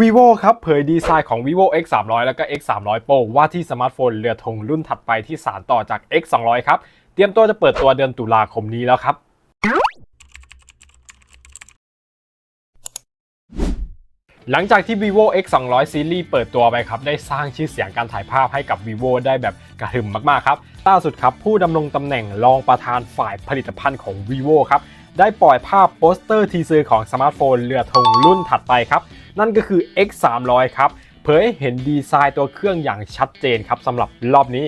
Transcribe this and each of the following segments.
vivo ครับเผยดีไซน์ของ vivo x 3 0 0แล้วก็ x 3 0 0 pro ว่าที่สมาร์ทโฟนเรือธงรุ่นถัดไปที่สานต่อจาก x 2 0 0ครับ เตรียมตัวจะเปิดตัวเดือนตุลาคมนี้แล้วครับหลังจากที่ vivo x 2 0 0 series เปิดตัวไปครับ ได้สร้างชื่อเสียงการถ่ายภาพให้กับ vivo ได้แบบกระหึ่มมากๆครับ ล่าสุดครับ ผู้ดำรงตำแหน่งรองประธานฝ่ายผลิตภัณฑ์ของ vivo ครับ ได้ปล่อยภาพโปสเตอร์ทีเซอร์ของสมาร์ทโฟนเรือธงรุ่นถัดไปครับ นั่นก็คือ x 3 0 0ครับเผยให้เห็นดีไซน์ตัวเครื่องอย่างชัดเจนครับสำหรับรอบนี้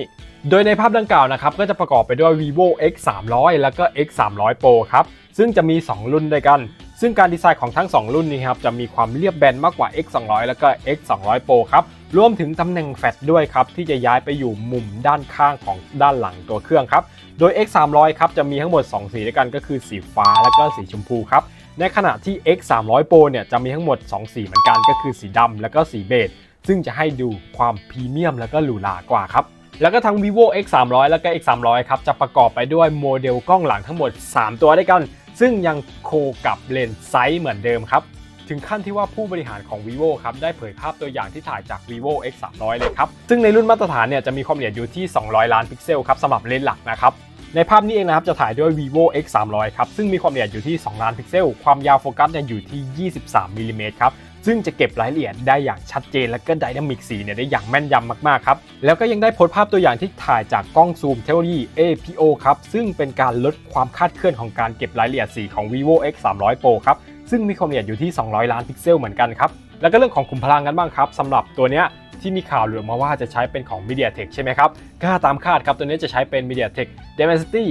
โดยในภาพดังกล่าวนะครับก็จะประกอบไปด้วย vivo x 3 0 0แล้วก็ x 3 0 0 pro ครับซึ่งจะมี 2 รุ่นด้วยกัน ซึ่งการดีไซน์ของทั้ง 2 รุ่นนี้ครับจะมีความเรียบแบนมากกว่า x 2 0 0แล้วก็ x 2 0 0 pro ครับรวมถึงตำแหน่งแฟลชด้วยครับที่จะย้ายไปอยู่มุมด้านข้างของด้านหลังตัวเครื่องครับโดย x 3 0 0ครับจะมีทั้งหมด 2 สีด้วยกันก็คือสีฟ้าและก็สีชมพูครับ ในขณะที่ x 3 0 0 pro เนี่ยจะมีทั้งหมด 2 สีเหมือนกันก็คือสีดำและก็สีเบจซึ่งจะให้ดูความพรีเมียมและก็หรูหรากว่าครับแล้วก็ทั้ง vivo x 3 0 0แล้วก็ x 3 0 0ครับจะประกอบไปด้วยโมเดลกล้องหลังทั้งหมด 3 ตัวด้วยกัน ซึ่งยังโคกับเลนส์ไซส์เหมือนเดิมครับถึงขั้นที่ว่าผู้บริหารของ vivo ครับได้เผยภาพตัวอย่างที่ถ่ายจาก vivo x 3 0 0เลยครับซึ่งในรุ่นมาตรฐานเนี่ยจะมีความละเอียดอยู่ที่ 200 ล้านพิกเซลครับสำหรับเลนส์หลักนะครับ ในภาพนี้เองนะครับจะถ่ายด้วย vivo x 3 0 0ครับซึ่งมีความละเอียดอยู่ที่ 2 ล้านพิกเซล ความยาวโฟกัสเนี่ยอยู่ที่ 23มิลลิเมตรครับซึ่งจะเก็บรายละเอียดได้อย่างชัดเจนและก็ไดนามิกสีเนี่ยได้อย่างแม่นยำมากๆครับ แล้วก็ยังได้โพสต์ภาพตัวอย่างที่ถ่ายจากกล้องซูมเทคโนโลยี APO ครับ ซึ่งเป็นการลดความคาดเคลื่อนของการเก็บรายละเอียดสีของ vivo x 3 0 0 pro ครับ ซึ่งมีความละเอียดอยู่ที่ 200 ล้านพิกเซลเหมือนกันครับ แล้วก็เรื่องของขุมพลังกันบ้างครับสำหรับตัวเนี้ย ที่มีข่าวหลือมาว่าจะใช้เป็นของ MediaTek ใช่ไหมครับก็ตามคาดครับตัวนี้จะใช้เป็น MediaTek Dimensity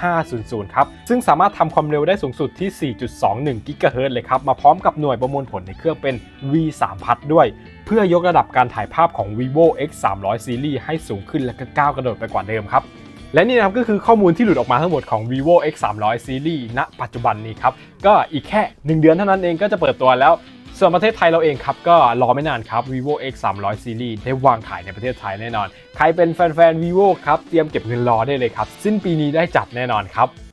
9500 ครับ ซึ่งสามารถทำความเร็วได้สูงสุดที่ 4.21 GHz เลยครับ มาพร้อมกับหน่วยประมวลผลในเครื่องเป็น V3 พัดด้วย เพื่อยกระดับการถ่ายภาพของ vivo x 3 0 0 series ให้สูงขึ้นและก็ก้าวกระโดดไปกว่าเดิมครับและนี่นะครับก็คือข้อมูลที่หลุดออกมาทั้งหมดของ vivo x 3 0 0 series ณ ปัจจุบันนี้ครับ ก็อีกแค่ 1 เดือนเท่านั้นเองก็จะเปิดตัวแล้ว ส่วนประเทศไทยเราเองครับ ก็รอไม่นานครับ vivo x 3 0 0 series ได้วางขายในประเทศไทยแน่นอน ใครเป็นแฟนๆ vivo ครับ เตรียมเก็บเงินรอได้เลยครับ สิ้นปีนี้ได้จัดแน่นอนครับ